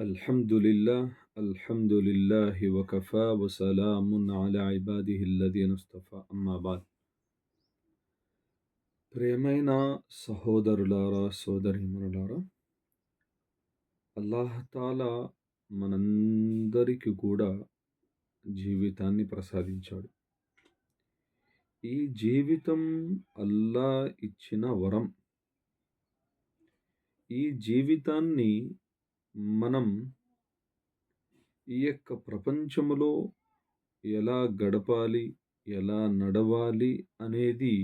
الحمد لله الحمد لله وكفى وسلام على عباده الذين اصطفى أما بعد ప్రియమైన సహోదరులారా సోదరిమరులారా అల్లాహతాలా మనందరికీ కూడా జీవితాన్ని ప్రసాదించాడు ఈ జీవితం అల్లా ఇచ్చిన వరం ఈ జీవితాన్ని మనం ఈ యొక్క ప్రపంచములో ఎలా గడపాలి ఎలా నడవాలి అనేది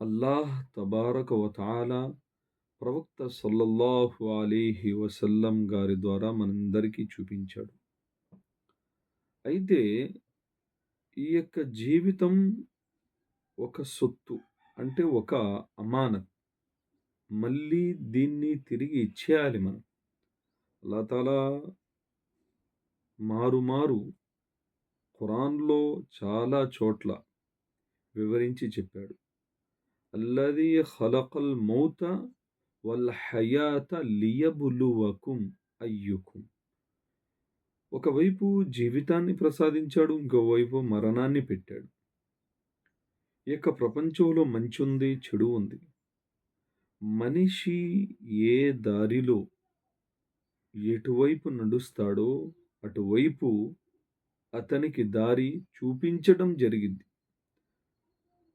అల్లాహ్ తబారక వతాల ప్రవక్త సల్లల్లాహు అలీహి వసల్లం గారి ద్వారా మనందరికీ చూపించాడు. అయితే ఈ యొక్క జీవితం ఒక సొత్తు అంటే ఒక అమానత్. మళ్ళీ దీన్ని తిరిగి ఇచ్చేయాలి మనం. అల్లాతాలా మారుమారు ఖురాన్లో చాలా చోట్ల వివరించి చెప్పాడు. అల్లది ఖలకల్ మౌత వల్ హయాత లియబులువకుం అయ్యుకుం. ఒకవైపు జీవితాన్ని ప్రసాదించాడు ఇంకోవైపు మరణాన్ని పెట్టాడు. ఈ యొక్క ప్రపంచంలో మంచి ఉంది చెడు ఉంది. మనిషి ఏ దారిలో ఎటువైపు నడుస్తాడో అటువైపు అతనికి దారి చూపించడం జరిగింది.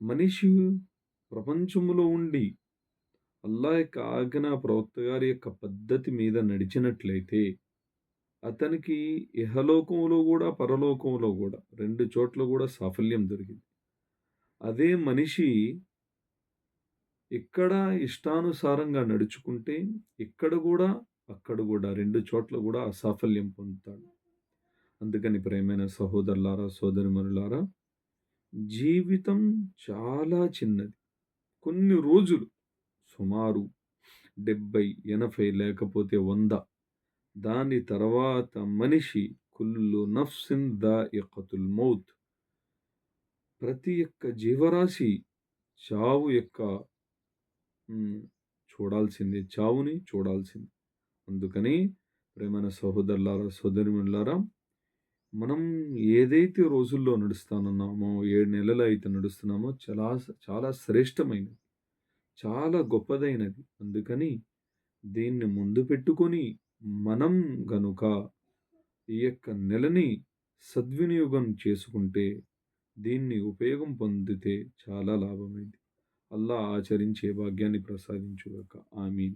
మనిషి ప్రపంచంలో ఉండి అల్లా యొక్క ఆజ్ఞా ప్రవక్త గారి యొక్క పద్ధతి మీద నడిచినట్లయితే అతనికి ఇహలోకంలో కూడా పరలోకంలో కూడా రెండు చోట్ల కూడా సాఫల్యం దొరికింది. అదే మనిషి ఇక్కడ ఇష్టానుసారంగా నడుచుకుంటే ఇక్కడ కూడా అక్కడ కూడా రెండు చోట్ల కూడా అసాఫల్యం పొందుతాడు. అందుకని ప్రేమైన సహోదరులారా సోదరిమరులారా జీవితం చాలా చిన్నది. కొన్ని రోజులు సుమారు డెబ్బై ఎనభై లేకపోతే వంద దాని తర్వాత మనిషి కుల్లు నఫ్సిన్ దా ఇకతుల్ మౌత్. ప్రతి యొక్క జీవరాశి చావు యొక్క చూడాల్సిందే చావుని చూడాల్సింది. అందుకని ప్రేమైన సహోదరులారా సోదరులారా మనం ఏదైతే రోజుల్లో నడుస్తానన్నామో ఏడు నెలలు అయితే నడుస్తున్నామో చాలా చాలా శ్రేష్టమైనది. చాలా గొప్పదైనది. అందుకని దీన్ని ముందు పెట్టుకొని మనం గనుక ఈ యొక్క నెలని సద్వినియోగం చేసుకుంటే దీన్ని ఉపయోగం పొందితే చాలా లాభమైంది. అల్లా ఆచరించే భాగ్యాన్ని ప్రసాదించుగాక. ఆమీన్.